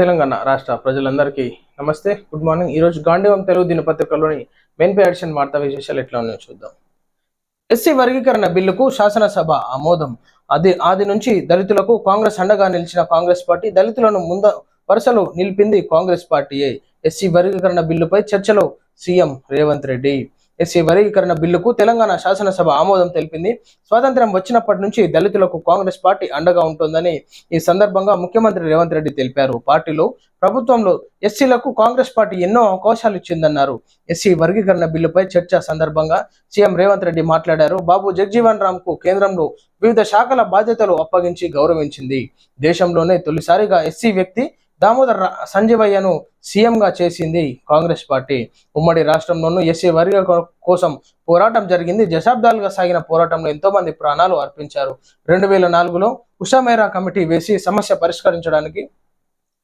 తెలంగాణ రాష్ట్ర ప్రజలందరికీ నమస్తే గుడ్ మార్నింగ్. ఈరోజు గాంధీవం తెలుగు దినపత్రికలోని మెయిన్ పే ఎడిషన్ వార్తా విశేషాలు ఎట్లా ఉన్నాయో చూద్దాం. ఎస్సీ వర్గీకరణ బిల్లుకు శాసనసభ ఆమోదం. అది ఆది నుంచి దళితులకు కాంగ్రెస్ అండగా నిలిచిన కాంగ్రెస్ పార్టీ దళితులను ముంద వరుసలో నిలిపింది కాంగ్రెస్ పార్టీయే. ఎస్సీ వర్గీకరణ బిల్లుపై చర్చలో సీఎం రేవంత్ రెడ్డి. ఎస్సీ వర్గీకరణ బిల్లుకు తెలంగాణ శాసనసభ ఆమోదం తెలిపింది. స్వాతంత్ర్యం వచ్చినప్పటి నుంచి దళితులకు కాంగ్రెస్ పార్టీ అండగా ఉంటుందని ఈ సందర్భంగా ముఖ్యమంత్రి రేవంత్ రెడ్డి తెలిపారు. పార్టీలో ప్రభుత్వంలో ఎస్సీలకు కాంగ్రెస్ పార్టీ ఎన్నో అవకాశాలు ఇచ్చిందన్నారు. ఎస్సీ వర్గీకరణ బిల్లుపై చర్చ సందర్భంగా సీఎం రేవంత్ రెడ్డి మాట్లాడారు. బాబు జగ్జీవన్ రామ్కు కేంద్రంలో వివిధ శాఖల బాధ్యతలు అప్పగించి గౌరవించింది. దేశంలోనే తొలిసారిగా ఎస్సీ వ్యక్తి దామోదర్ సంజీవయ్యను సీఎంగా చేసింది కాంగ్రెస్ పార్టీ. ఉమ్మడి రాష్ట్రంలోనూ ఎస్సీ వర్గ కోసం పోరాటం జరిగింది. దశాబ్దాలుగా సాగిన పోరాటంలో ఎంతో మంది ప్రాణాలు అర్పించారు. రెండు వేల నాలుగులో ఉషామేరా కమిటీ వేసి సమస్య పరిష్కరించడానికి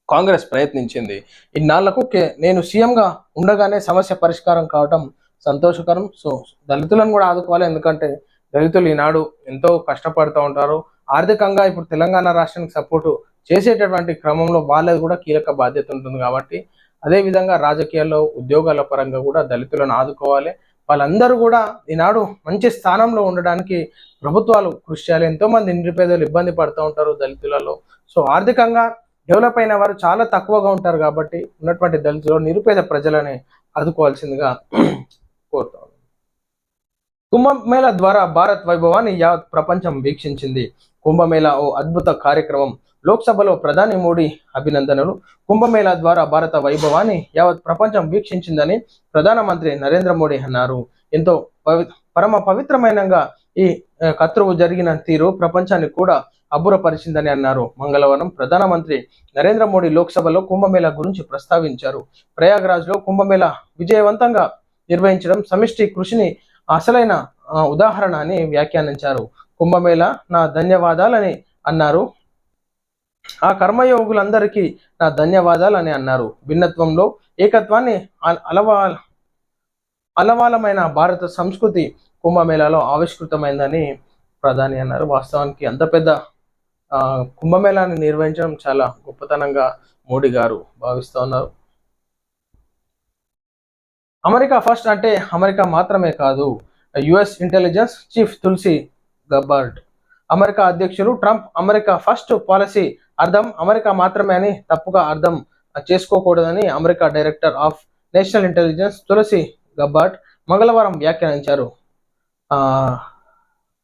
కాంగ్రెస్ ప్రయత్నించింది. ఇన్నాళ్ళకు నేను సీఎంగా ఉండగానే సమస్య పరిష్కారం కావటం సంతోషకరం. సో దళితులను కూడా ఆదుకోవాలి. ఎందుకంటే దళితులు ఈనాడు ఎంతో కష్టపడుతూ ఉంటారు. ఆర్థికంగా ఇప్పుడు తెలంగాణ రాష్ట్రానికి సపోర్టు చేసేటటువంటి క్రమంలో వాళ్ళది కూడా కీలక బాధ్యత ఉంటుంది కాబట్టి అదే విధంగా రాజకీయాల్లో ఉద్యోగాల పరంగా కూడా దళితులను ఆదుకోవాలి. వాళ్ళందరూ కూడా ఈనాడు మంచి స్థానంలో ఉండడానికి ప్రభుత్వాలు కృషి చేయాలి. ఎంతోమంది నిరుపేదలు ఇబ్బంది పడుతూ ఉంటారు దళితులలో. సో ఆర్థికంగా డెవలప్ అయిన వారు చాలా తక్కువగా ఉంటారు కాబట్టి ఉన్నటువంటి దళితులు నిరుపేద ప్రజలని ఆదుకోవాల్సిందిగా కోరుతాం కుంభమేళ ద్వారా భారత్ వైభవాన్ని యావత్ ప్రపంచం వీక్షించింది. కుంభమేళా ఓ అద్భుత కార్యక్రమం. లోక్సభలో ప్రధాని మోడీ అభినందనలు. కుంభమేళా ద్వారా భారత వైభవాన్ని యావత్ ప్రపంచం వీక్షించిందని ప్రధానమంత్రి నరేంద్ర మోడీ అన్నారు. ఎంతో పరమ పవిత్రమైనగా ఈ కతృవు కత్రువు జరిగిన తీరు ప్రపంచాన్ని కూడా అబ్బురపరిచిందని అన్నారు. మంగళవారం ప్రధానమంత్రి నరేంద్ర మోడీ లోక్సభలో కుంభమేళా గురించి ప్రస్తావించారు. ప్రయాగ్రాజ్లో కుంభమేళా విజయవంతంగా నిర్వహించడం సమిష్టి కృషిని అసలైన ఉదాహరణ అని వ్యాఖ్యానించారు. కుంభమేళ నా ధన్యవాదాలని అన్నారు. ఆ కర్మయోగులందరికీ నా ధన్యవాదాలు అని అన్నారు. భిన్నత్వంలో ఏకత్వాన్ని అలవా అలవాలమైన భారత సంస్కృతి కుంభమేళాలో ఆవిష్కృతమైందని ప్రధాని అన్నారు. వాస్తవానికి అంత పెద్ద ఆ, కుంభమేళాన్ని నిర్వహించడం చాలా గొప్పతనంగా మోడీ గారు భావిస్తూ ఉన్నారు. అమెరికా ఫస్ట్ అంటే అమెరికా మాత్రమే కాదు US intelligence chief Tulsi Gabbard. America అధ్యక్షులు ట్రంప్ అమెరికా ఫస్ట్ పాలసీ అర్థం అమెరికా మాత్రమే అని తప్పుగా అర్థం చేసుకోకూడదని America director of national intelligence Tulsi Gabbard మంగళవారం వ్యాఖ్యానించారు.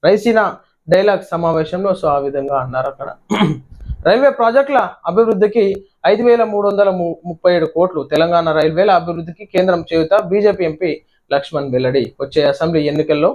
రైసీనా డైలాగ్ సమావేశంలో సో ఆ విధంగా అన్నారు అక్కడ. రైల్వే ప్రాజెక్టుల అభివృద్ధికి ఐదు వేల మూడు వందల ము- ముప్పై ఏడు కోట్లు తెలంగాణ రైల్వేల అభివృద్ధికి కేంద్రం చేయుత బీజేపీ ఎంపీ లక్ష్మణ్ వెల్లడి. వచ్చే అసెంబ్లీ ఎన్నికల్లో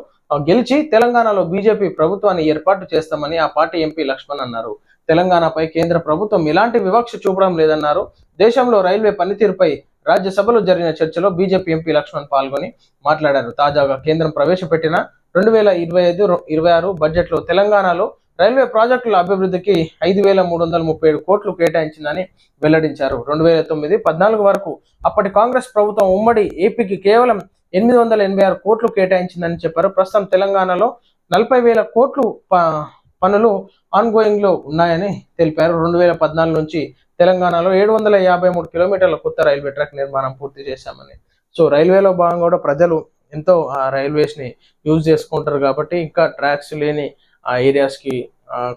గెలిచి తెలంగాణలో బీజేపీ ప్రభుత్వాన్ని ఏర్పాటు చేస్తామని ఆ పార్టీ ఎంపీ లక్ష్మణ్ అన్నారు. తెలంగాణపై కేంద్ర ప్రభుత్వం ఎలాంటి వివక్ష చూపడం లేదన్నారు. దేశంలో రైల్వే పనితీరుపై రాజ్యసభలో జరిగిన చర్చలో బీజేపీ ఎంపీ లక్ష్మణ్ పాల్గొని మాట్లాడారు. తాజాగా కేంద్రం ప్రవేశపెట్టిన రెండు వేల ఇరవై ఐదు ఇరవై ఆరు బడ్జెట్లో తెలంగాణలో రైల్వే ప్రాజెక్టుల అభివృద్ధికి ఐదు వేల మూడు వందల ముప్పై ఏడు కోట్లు కేటాయించిందని వెల్లడించారు. రెండు వేల తొమ్మిది పద్నాలుగు వరకు అప్పటి కాంగ్రెస్ ప్రభుత్వం ఉమ్మడి ఏపీకి కేవలం ఎనిమిది వందల ఎనభై ఆరు కోట్లు కేటాయించిందని చెప్పారు. ప్రస్తుతం తెలంగాణలో నలభై వేల కోట్లు ప- పనులు ఆన్గోయింగ్లో ఉన్నాయని తెలిపారు. రెండు వేల పద్నాలుగు నుంచి తెలంగాణలో ఏడు వందల యాభై మూడు కిలోమీటర్ల కొత్త రైల్వే ట్రాక్ నిర్మాణం పూర్తి చేశామని. సో రైల్వేలో భాగంగా కూడా ప్రజలు ఎంతో ఆ రైల్వేస్ని యూజ్ చేసుకుంటారు కాబట్టి ఇంకా ట్రాక్స్ లేని ఆ ఏరియాస్కి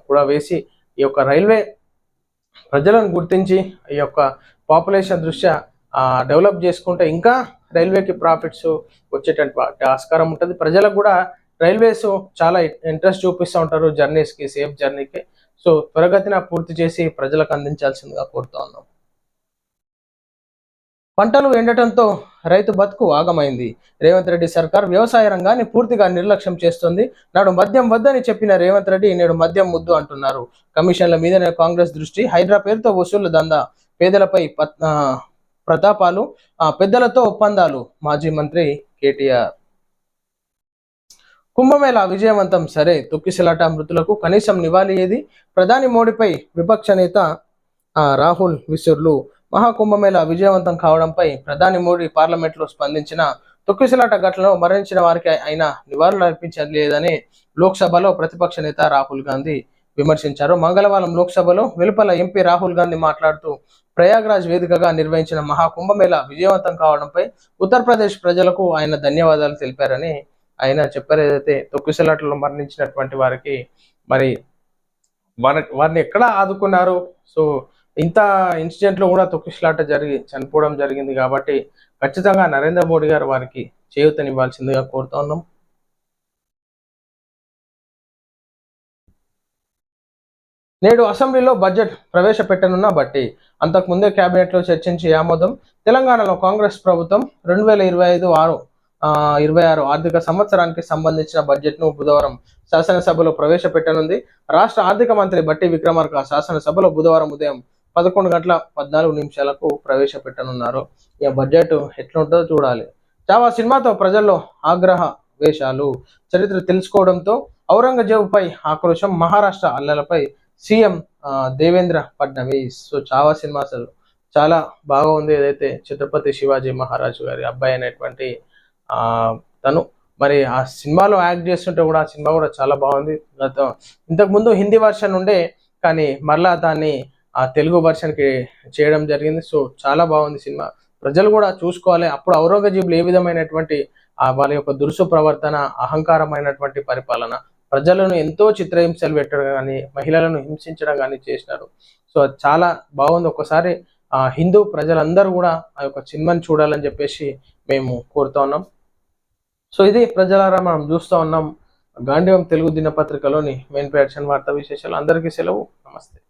కూడా వేసి ఈ యొక్క రైల్వే ప్రజలను గుర్తించి ఈ యొక్క పాపులేషన్ దృష్ట్యా డెవలప్ చేసుకుంటే ఇంకా రైల్వేకి ప్రాఫిట్స్ వచ్చేటటువంటి ఆస్కారం ఉంటుంది. ప్రజలకు కూడా రైల్వేస్ చాలా ఇంట్రెస్ట్ చూపిస్తూ ఉంటారు జర్నీస్కి సేఫ్ జర్నీకి సో త్వరగతిన పూర్తి చేసి ప్రజలకు అందించాల్సిందిగా కోరుతా ఉన్నాం. పంటలు ఎండటంతో రైతు బతుకు ఆగమైంది. రేవంత్ రెడ్డి సర్కార్ వ్యవసాయ రంగాన్ని పూర్తిగా నిర్లక్ష్యం చేస్తుంది. నాడు మద్యం వద్దని చెప్పిన రేవంత్ రెడ్డి నేడు మద్యం ముద్దు అంటున్నారు. కమిషన్ల మీదనే కాంగ్రెస్ దృష్టి హైడ్రా పేరుతో వసూలు దందా. పేదలపై పత్- ప్రతాపాలు ఆ, పెద్దలతో ఒప్పందాలు మాజీ మంత్రి కేటీఆర్. కుంభమేళ విజయవంతం సరే తొక్కిసలాట మృతులకు కనీసం నివాళి ఏది? ప్రధాని మోడీపై విపక్ష నేత రాహుల్ విసుర్లు. మహాకుంభమేళ విజయవంతం కావడంపై ప్రధాని మోడీ పార్లమెంట్లో స్పందించిన తొక్కిసలాట ఘటనలో మరణించిన వారికి ఆయన నివాళులు అర్పించలేదని లోక్సభలో ప్రతిపక్ష నేత రాహుల్ గాంధీ విమర్శించారు. మంగళవారం లోక్సభలో వెలుపల ఎంపీ రాహుల్ గాంధీ మాట్లాడుతూ ప్రయాగ్రాజ్ వేదికగా నిర్వహించిన మహాకుంభమేళ విజయవంతం కావడంపై ఉత్తరప్రదేశ్ ప్రజలకు ఆయన ధన్యవాదాలు తెలిపారని ఆయన చెప్పారు ఏదైతే తొక్కిసలాటలో మరణించినటువంటి వారికి మరి వారి వారిని ఎక్కడ ఆదుకున్నారు? సో ఇంత ఇన్సిడెంట్లో కూడా తొక్కిసలాట జరిగి చనిపోవడం జరిగింది కాబట్టి ఖచ్చితంగా నరేంద్ర మోడీ గారు వారికి చేయూతనివ్వాల్సిందిగా కోరుతా ఉన్నాం. నేడు అసెంబ్లీలో బడ్జెట్ ప్రవేశపెట్టనున్న బట్టి అంతకు ముందే చర్చించి ఆమోదం. తెలంగాణలో కాంగ్రెస్ ప్రభుత్వం రెండు వేల ఇరవై ఐదు ఆరు ఇరవై ఆరు ఆర్థిక సంవత్సరానికి సంబంధించిన బడ్జెట్ను బుధవారం శాసనసభలో ప్రవేశపెట్టనుంది. రాష్ట్ర ఆర్థిక మంత్రి బట్టి విక్రమార్క శాసనసభలో బుధవారం ఉదయం పదకొండు గంటల పద్నాలుగు నిమిషాలకు ప్రవేశపెట్టనున్నారు. ఈ బడ్జెట్ ఎట్లుంటుందో చూడాలి. చావా సినిమాతో ప్రజల్లో ఆగ్రహ వేషాలు చరిత్ర తెలుసుకోవడంతో ఔరంగజేబుపై ఆక్రోశం Maharashtra అల్లలపై CM Devendra Fadnavis. So Chhava cinema అసలు చాలా బాగా ఉంది ఏదైతే ఛత్రపతి శివాజీ మహారాజు గారి అబ్బాయి అనేటువంటి తను మరి ఆ సినిమాలో యాక్ట్ చేస్తుంటే కూడా ఆ సినిమా కూడా చాలా బాగుంది. గత ఇంతకుముందు హిందీ వర్షన్ ఉండే కానీ మరలా దాన్ని ఆ తెలుగు వర్షన్కి చేయడం జరిగింది. సో చాలా బాగుంది సినిమా. ప్రజలు కూడా చూసుకోవాలి. అప్పుడు ఔరంగజేబులు ఏ విధమైనటువంటి వాళ్ళ యొక్క దురుసు ప్రవర్తన అహంకారమైనటువంటి పరిపాలన ప్రజలను ఎంతో చిత్రహింసలు పెట్టడం కానీ మహిళలను హింసించడం కానీ చేసినారు. సో అది చాలా బాగుంది. ఒకసారి ఆ హిందూ ప్రజలందరూ కూడా ఆ యొక్క సినిమాని చూడాలని చెప్పేసి మేము కోరుతా ఉన్నాం. సో ఇది ప్రజలారా మనం చూస్తూ ఉన్నాం. గాంధీవం తెలుగు దినపత్రికలోని మెయిన్ యాక్షన్ వార్తా విశేషాలు. అందరికీ సెలవు. నమస్తే.